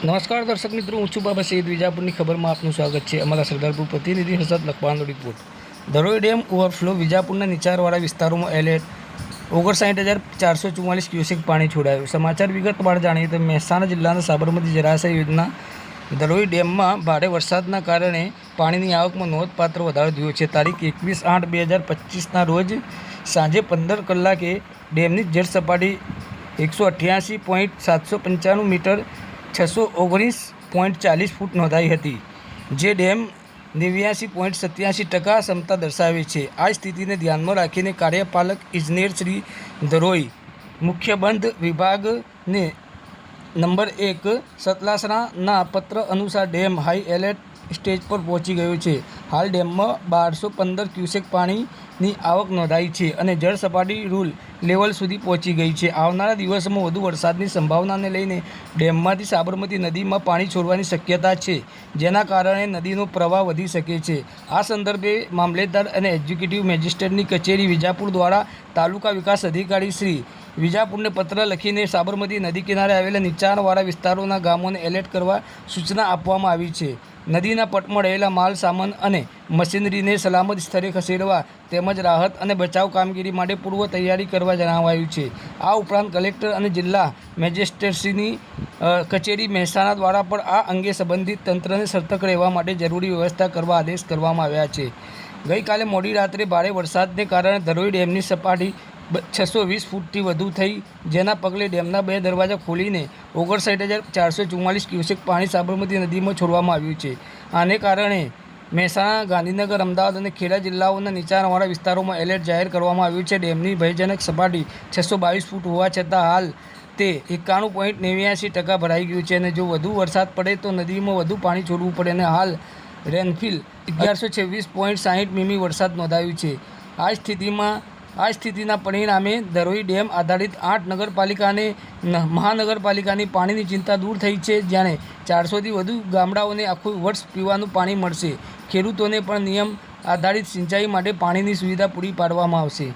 નમસ્કાર દર્શક મિત્રો, હું છું બાબા સૈયદ વિજાપુરની ખબરમાં આપનું સ્વાગત છે. અમારા સરદારપુર પ્રતિનિધિ હસરત લખવાનો રિપોર્ટ ધરોઈ ડેમ ઓવરફ્લો વિજાપુરના નીચાણવાળા વિસ્તારોમાં એલેટ ઓગણસાઠ હજાર ચારસો ચુમ્માલીસ ક્યુસેક પાણી છોડાયું. સમાચાર વિગતવાર જાણીએ તો મહેસાણા જિલ્લાના સાબરમતી જળાશય યોજના ધરોઈ ડેમમાં ભારે વરસાદના કારણે પાણીની આવકમાં નોંધપાત્ર વધારો થયો છે. તારીખ એકવીસ આઠ બે હજાર પચીસના રોજ સાંજે પંદર કલાકે ડેમની જળ સપાટી એકસો અઠ્યાસી પોઈન્ટ સાતસો પંચાણું મીટર છસો ઓગણીસ પોઈન્ટ ચાલીસ ફૂટ નોંધાઈ હતી, જે ડેમ નેવ્યાસી પોઈન્ટ સત્યાસી ટકા ક્ષમતા દર્શાવે છે. આ સ્થિતિને ધ્યાનમાં રાખીને કાર્યપાલક ઇજનેર શ્રી ધરોઈ, મુખ્ય બંધ વિભાગને નંબર એક સતલાસણાના પત્ર અનુસાર ડેમ હાઈ એલર્ટ સ્ટેજ પર પહોંચી ગયો છે. હાલ ડેમમાં બારસો પંદર ક્યુસેક પાણીની આવક નોંધાઈ છે અને જળ સપાટી રૂલ લેવલ સુધી પહોંચી ગઈ છે. આવનારા દિવસોમાં વધુ વરસાદની સંભાવનાને લઈને ડેમમાંથી સાબરમતી નદીમાં પાણી છોડવાની શક્યતા છે, જેના કારણે નદીનો પ્રવાહ વધી શકે છે. આ સંદર્ભે મામલેદાર અને એક્ઝિક્યુટિવ મેજિસ્ટ્રેટની કચેરી વિજાપુર દ્વારા તાલુકા વિકાસ અધિકારી શ્રી વિજાપુરને પત્ર લખીને સાબરમતી નદી કિનારે આવેલા નીચાણવાળા વિસ્તારોના ગામોને એલર્ટ કરવા સૂચના આપવામાં આવી છે. નદીના પટમાં રહેલા માલ, સામાન અને મશીનરીને સલામત સ્થળે ખસેડવા તેમજ રાહત અને બચાવ કામગીરી માટે પૂર્વ તૈયારી કરવા જણાવાયું છે. આ ઉપરાંત કલેક્ટર અને જિલ્લા મેજિસ્ટ્રેટશ્રીની કચેરી મહેસાણા દ્વારા પણ આ અંગે સંબંધિત તંત્રને સતર્ક રહેવા માટે જરૂરી વ્યવસ્થા કરવા આદેશ કરવામાં આવ્યા છે. ગઈકાલે મોડી રાત્રે ભારે વરસાદને કારણે ધરોઈ ડેમની સપાટી છસો વીસ ફૂટથી વધુ થઈ, જેના પગલે ડેમના બે દરવાજા ખોલીને ઓગણસાઠ હજાર ચારસો ચુમ્માલીસ ક્યુસેક પાણી સાબરમતી નદીમાં છોડવામાં આવ્યું છે. આને કારણે મહેસાણા, ગાંધીનગર, અમદાવાદ અને ખેડા જિલ્લાઓના નીચાણવાળા વિસ્તારોમાં એલર્ટ જાહેર કરવામાં આવ્યું છે. ડેમની ભયજનક સપાટી છસો બાવીસ ફૂટ હોવા છતાં હાલ તે એકાણું પોઈન્ટ નેવ્યાસી ટકા ભરાઈ ગયું છે અને જો વધુ વરસાદ પડે તો નદીમાં વધુ પાણી છોડવું પડે અને હાલ રેનફિલ અગિયારસો છવ્વીસ પોઈન્ટ સાહીઠ મીમી વરસાદ નોંધાયું છે. આ સ્થિતિમાં આ સ્થિતિના પરિણામે ધરોઈ ડેમ આધારિત આઠ નગરપાલિકાને મહાનગરપાલિકાની પાણીની ચિંતા દૂર થઈ છે જ્યારે ચારસોથી વધુ ગામડાઓને આખું વર્ષ પીવાનું પાણી મળશે. ખેડૂતોને પણ નિયમ આધારિત સિંચાઈ માટે પાણીની સુવિધા પૂરી પાડવામાં આવશે.